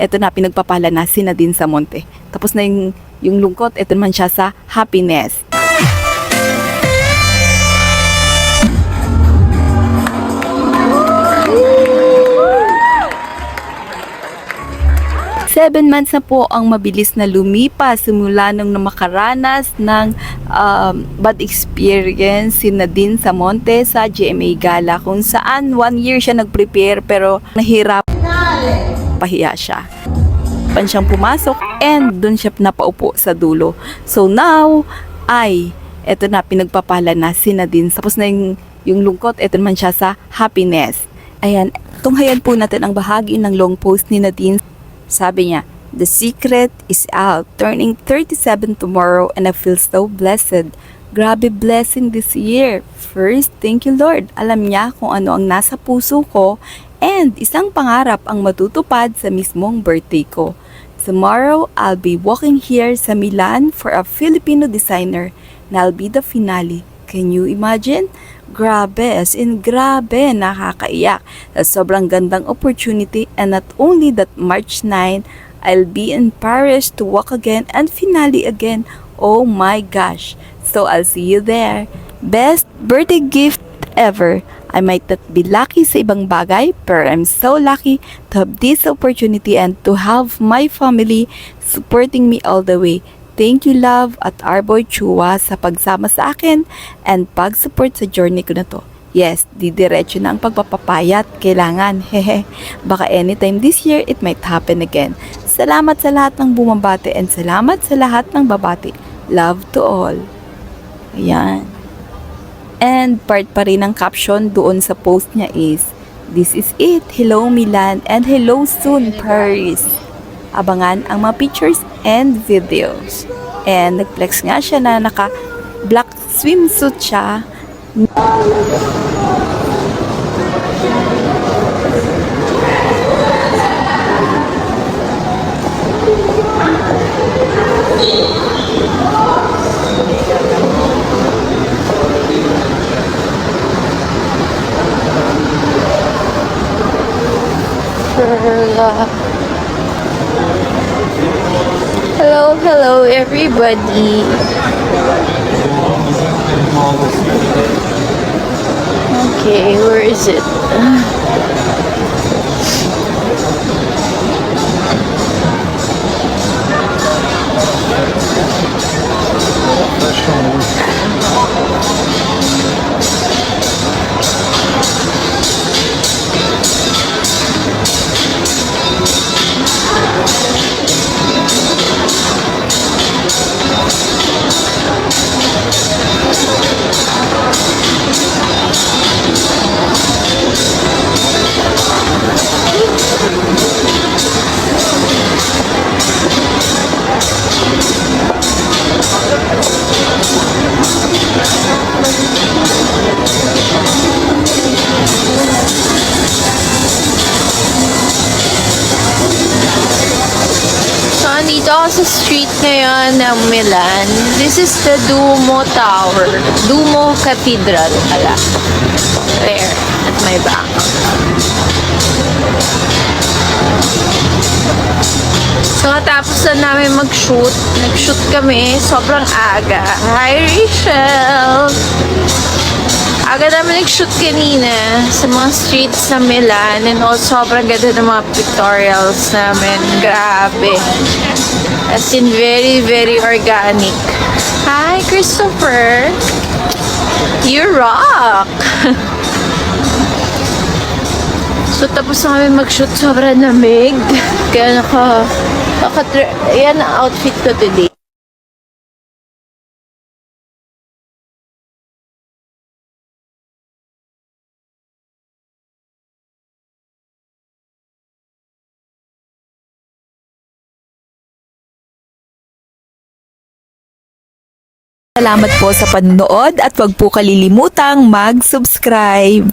eto na pinagpapala na si Nadine sa Monte. Tapos na yung, yung lungkot, eto naman siya sa happiness. Seven months na po ang mabilis na lumipas simula nung makaranas ng um, bad experience si Nadine Samonte sa GMA Gala kung saan one year siya nag-prepare pero nahirap pahiya siya. Pan siyang pumasok and doon siya napaupo sa dulo. So now, ay, eto na, pinagpapala na si Nadine. Tapos na yung, yung lungkot, eto naman siya sa happiness. Ayan, tunghayan po natin ang bahagi ng long post ni Nadine. Sabi niya, The secret is out. Turning 37 tomorrow and I feel so blessed. Grabe blessing this year. First, thank you Lord. Alam niya kung ano ang nasa puso ko and isang pangarap ang matutupad sa mismong birthday ko. Tomorrow, I'll be walking here sa Milan for a Filipino designer na I'll be the finale. Can you imagine? Grabe, as in grabe, nakakaiyak. Sa sobrang gandang opportunity and not only that March 9, I'll be in Paris to walk again and finale again. Oh my gosh. So I'll see you there. Best birthday gift ever. I might not be lucky sa ibang bagay, pero I'm so lucky to have this opportunity and to have my family supporting me all the way. Thank you love at Arboy Chua sa pagsama sa akin and pag-support sa journey ko na to. Yes, didiretso na ang pagpapapayat. Kailangan, hehe. Baka anytime this year, it might happen again. Salamat sa lahat ng bumabati and salamat sa lahat ng babati. Love to all. Ayan. And part pa rin ng caption doon sa post niya is, This is it. Hello Milan and hello soon Paris. Abangan ang mga pictures and videos. And nagflex nga siya na naka black swimsuit siya. Hello, hello, everybody. Okay, where is it? Ngayon ng Milan. This is the Duomo Tower. Duomo Cathedral pala. There, at my back. So, tapos na namin mag-shoot. Nag-shoot kami. Sobrang aga. Hi, Rachel! Aga namin nag-shoot kanina sa mga streets ng Milan and also sobrang ganda ng mga pictorials namin. Grabe. As in, very, very organic. Hi, Christopher! You rock! so, tapos kami mag-shoot. Sobrang lamig. Kaya naka... naka yan ang outfit ko today. Salamat po sa panonood at wag po kalilimutang mag-subscribe.